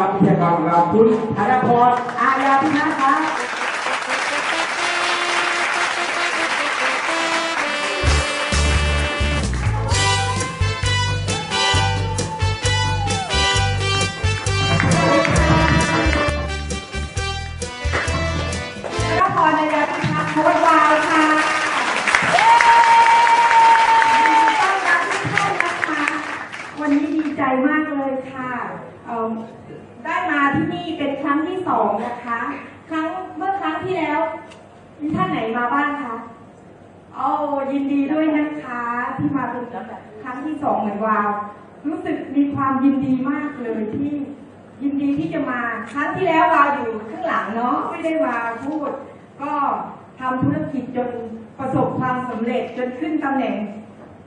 รับพิธีกรของเราคุณธนพรอาญาพินาครับ ค่ะได้มาที่นี่เป็นครั้งที่สองนะคะ ครั้งเมื่อครั้งที่แล้วมีท่านไหนมาบ้างคะโอ้ยินดีด้วยนะคะที่มาเป็นครั้งที่สองเหมือนวาวรู้สึกมีความยินดีมากเลยที่ยินดีที่จะมาครั้งที่แล้ววาวอยู่ข้างหลังเนาะไม่ได้มาพูด ก็ทำธุรกิจจนประสบความสำเร็จจนขึ้นตำแหน่ง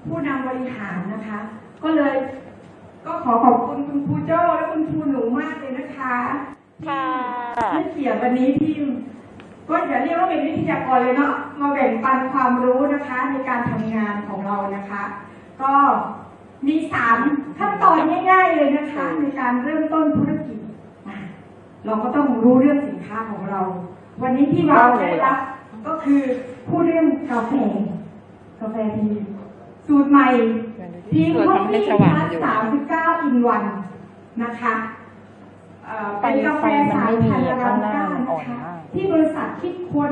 ผู้นำบริหารนะคะ ก็เลย ก็ขอขอบคุณคุณครูโจ้และคุณครูหนูมากเลยนะคะค่ะที่เกียรติวันนี้ที่ก็อย่าเรียกว่าเป็นวิทยากรเลยเนาะมาแบ่งปันความรู้นะคะในการทำงานของเรานะคะ ก็มีสามขั้นตอนง่าย ๆเลยนะคะ ในการเริ่มต้นธุรกิจอะเราก็ต้องรู้เรื่องสินค้าของเรา วันนี้ที่เราได้รับก็คือพูดเรื่องกาแฟกาแฟทีสูตรใหม่ทีมคอฟฟี่พัสสามสิบเก้าอิน วันนะคะเอ่อเป็นกาแฟสายพันธุ์อาราบิก้านะคะที่บริษัทคิดค้น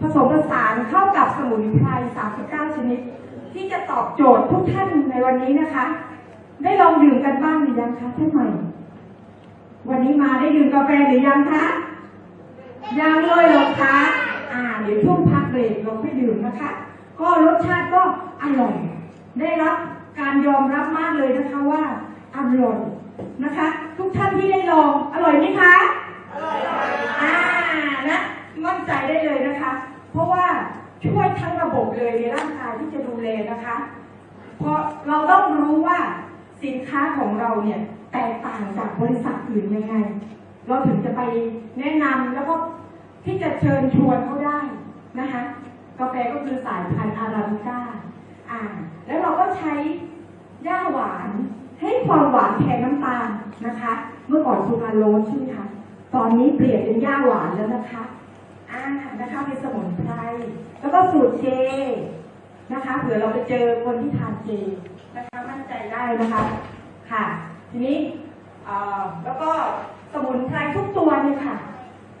ผสมผสานเข้ากับสมุนไพร 39 ชนิด ที่จะตอบโจทย์ทุกท่านในวันนี้นะคะ ได้ลองดื่มกันบ้างหรือยังคะท่านใหม่ วันนี้มาได้ดื่มกาแฟหรือยังคะ ยังเลยเหรอคะอ่าเดี๋ยวช่วงพักเบรกเราไปดื่มนะคะ ก็รสชาติก็อร่อย ได้รับการยอมรับมากเลยนะคะว่า อร่อยนะคะ ทุกท่านที่ได้ลองอร่อยไหมคะอ่านะมั่นใจได้เลยนะคะ เพราะว่าช่วยทั้งระบบเลยในร่างกายที่จะดูแลนะคะ เพราะเราต้องรู้ว่าสินค้าของเราเนี่ยแตกต่างจากบริษัทอื่นยังไง เราถึงจะไปแนะนำแล้วก็ที่จะเชิญชวนเขาได้นะคะกาแฟก็คือสายพันธุ์อาราบิก้าอ่า แล้วเราก็ใช้หญ้าหวาน ให้ความหวานแทนน้ำตาลนะคะ เมื่อก่อนซูการโรสใช่ไหมคะตอนนี้เปลี่ยนเป็นหญ้าหวานแล้วนะคะอ่านะคะเป็นสมุนไพรแล้วก็สูตรเจนะคะเผื่อเราไปเจอคนที่ทานเจนะคะมั่นใจได้นะคะค่ะ ทีนี้แล้วก็สมุนไพรทุกตัวเนี่ยค่ะ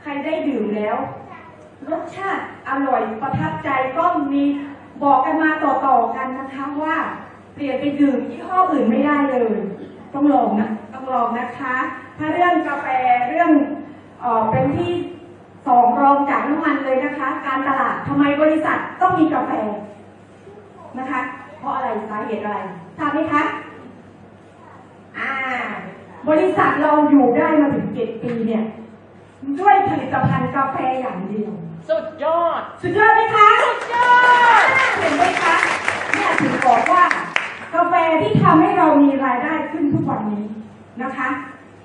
ใครได้ดื่มแล้ว รสชาติอร่อยประทับใจก็มีบอกกันมาต่อๆกันนะคะว่า เปลี่ยนไปดื่มยี่ห้ออื่นไม่ได้เลย ต้องลองนะต้องลองนะคะ ถ้าเรื่องกาแฟเรื่องเออเป็นที่สองรองจากน้ำมันเลยนะคะ การตลาดทำไมบริษัทต้องมีกาแฟนะคะ เพราะอะไรสาเหตุอะไรทราบไหมคะอ่า บริษัทเราอยู่ได้มาถึงเจ็ดปีเนี่ย ด้วยผลิตภัณฑ์กาแฟอย่างเดียว สุดยอด สุดยอดไหมคะ สุดยอด เห็นไหมคะ เนี่ยถึงบอกว่า กาแฟ ที่ทำให้เรามีรายได้ขึ้นทุกวันนี้นะคะ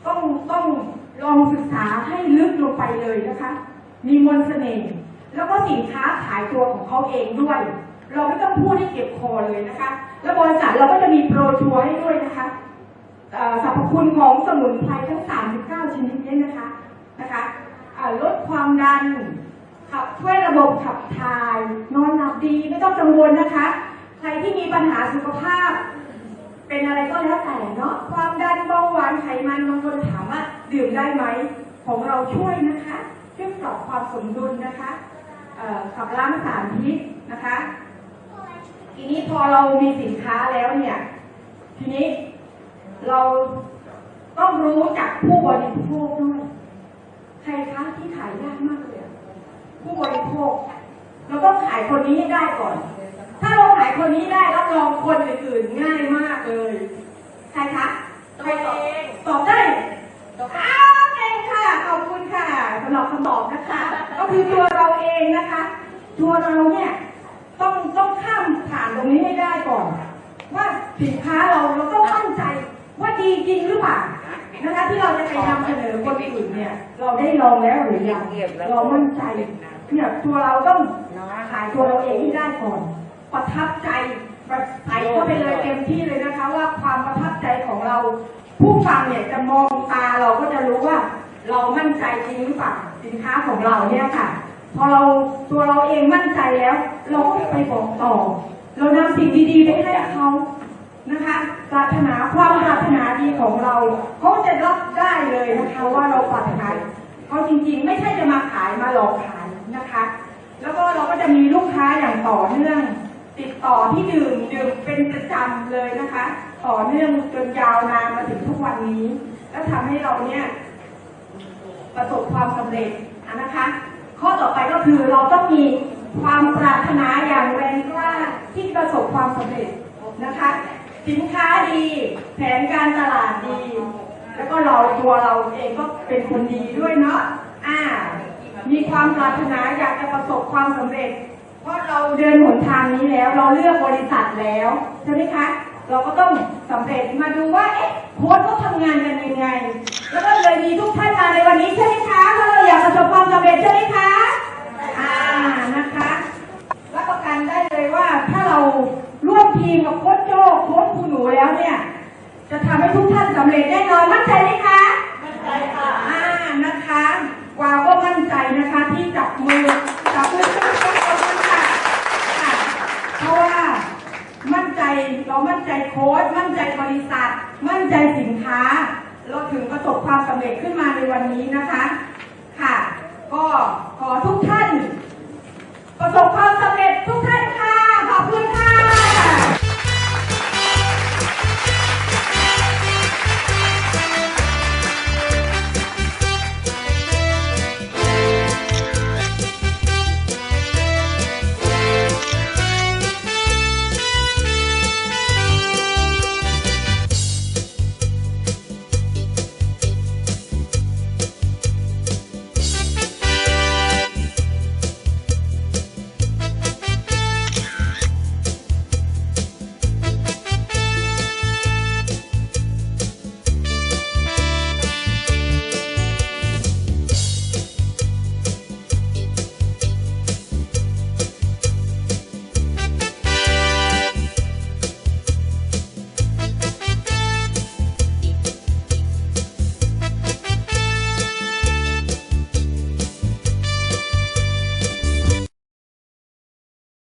ต้องต้องลองศึกษาให้ลึกลงไปเลยนะคะ มีมนต์เสน่ห์แล้วก็สินค้าขายตัวของเขาเองด้วย เราไม่ต้องพูดให้เก็บคอเลยนะคะ แล้วบริษัทเราก็จะมีโปรชัวร์ให้ด้วยนะคะสรรพคุณของสมุนไพรทั้ง 39 ชนิดนี้นะคะนะคะลดความดันขับช่วยระบบขับถ่าย นอนหลับดีไม่ต้องกังวลนะคะ ใครที่มีปัญหาสุขภาพ เป็นอะไรก็แล้วแต่เนาะความดันเบาหวานไขมันบางคนถามว่าดื่มได้ไหมของเราช่วยนะคะช่วยปรับความสมดุลนะคะขับล้างสารพิษนะคะทีนี้พอเรามีสินค้าแล้วเนี่ย ทีนี้เราต้องรู้จักผู้บริโภคด้วยใครคะที่ขายยากมากเลยผู้บริโภค เราต้องขายคนนี้ให้ได้ก่อนาเราขายคนนี้ได้รับรองคนอื่นๆง่ายมากเลย ใครคะใครตอบตัวเองตอบได้อ้าวเก่งค่ะ ขอบคุณค่ะสำหรับคำตอบนะคะ ก็คือตัวเราเองนะคะ ตัวเราเนี่ยต้องต้องข้ามผ่านตรงนี้ให้ได้ก่อน ว่าสินค้าเราเราต้องมั่นใจว่าดีจริงหรือเปล่านะคะที่เราจะไปนำเสนอคนอื่นเนี่ย เราได้ลองแล้วหรือยังเรามั่นใจเนี่ยตัวเราต้องขายตัวเราเองให้ได้ก่อน ประทับใจใส่เข้าไปเลยเต็มที่เลยนะคะ ว่าความประทับใจของเรา ผู้ฟังเนี่ยจะมองตาเราก็จะรู้ว่า เรามั่นใจจริงหรือเปล่าสินค้าของเราเนี่ยค่ะ พอเราตัวเราเองมั่นใจแล้ว เราก็ไปบอกต่อ เรานำสิ่งดีๆไปให้เขานะคะปรารถนาความปรารถนาดีของเราเขาจะรับได้เลยนะคะว่าเราปรารถนาเขาจริงๆ ไม่ใช่จะมาขายมาหลอกขายนะคะ แล้วก็เราก็จะมีลูกค้าอย่างต่อเนื่อง ติดต่อที่ดื่มดื่มเป็นประจำเลยนะคะ ต่อเนื่องจนยาวนานมาถึงทุกวันนี้ แล้วทำให้เราเนี่ยประสบความสำเร็จนะคะ ข้อต่อไปก็คือเราต้องมีความปรารถนาอย่างแรงกล้าที่ประสบความสำเร็จนะคะสินค้าดี แผนการตลาดดี แล้วก็เราตัวเราเองก็เป็นคนดีด้วยเนาะอ่ามีความปรารถนาอยากจะประสบความสำเร็จ เพราะเราเดินหนทางนี้แล้ว เราเลือกบริษัทแล้วใช่ไหมคะ เราก็ต้องสำเร็จมาดูว่าเอ๊ะโค้ชเขาทำงานกันยังไง แล้วก็เลยมีทุกท่านมาในวันนี้ใช่ไหมคะเพราะเราอยากประสบความสำเร็จใช่ไหมคะอ่านะคะรับประกันได้เลยว่าถ้าเราร่วมทีมกับโค้ชโจ้โค้ชครูหนูแล้วเนี่ย จะทำให้ทุกท่านสำเร็จแน่นอนมั่นใจไหมคะมั่นใจค่ะอ่านะคะกวาก็มั่นใจนะคะที่จับมือจับมือ เพราะว่ามั่นใจเรามั่นใจโค้ดมั่นใจบริษัท มั่นใจสินค้า เราถึงประสบความสำเร็จขึ้นมาในวันนี้นะคะค่ะ ก็ขอทุกท่าน ประสบความสำเร็จทุกท่านค่ะขอบคุณค่ะ